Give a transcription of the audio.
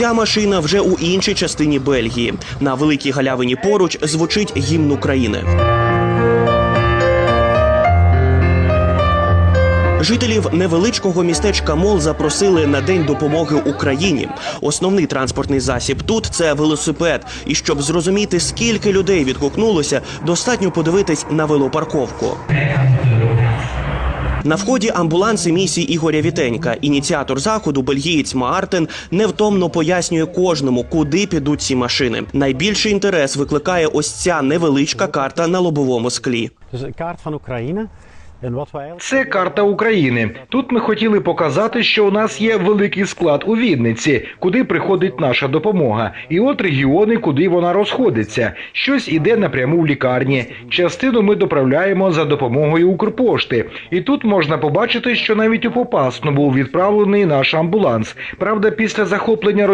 Ця машина вже у іншій частині Бельгії. На великій галявині поруч звучить гімн України. Жителів невеличкого містечка Мол запросили на день допомоги Україні. Основний транспортний засіб тут це велосипед. І щоб зрозуміти, скільки людей відгукнулося, достатньо подивитись на велопарковку. На вході амбуланси місії Ігоря Вітенька. Ініціатор заходу, бельгієць Маартен, невтомно пояснює кожному, куди підуть ці машини. Найбільший інтерес викликає ось ця невеличка карта на лобовому склі. Карта een Це карта України. Тут ми хотіли показати, що у нас є великий склад у Вінниці, куди приходить наша допомога, і от регіони, куди вона розходиться. Щось іде напряму в лікарні. Частину ми доправляємо за допомогою Укрпошти. І тут можна побачити, що навіть у Попасну був відправлений наш амбуланс. Правда, після захоплення Росії.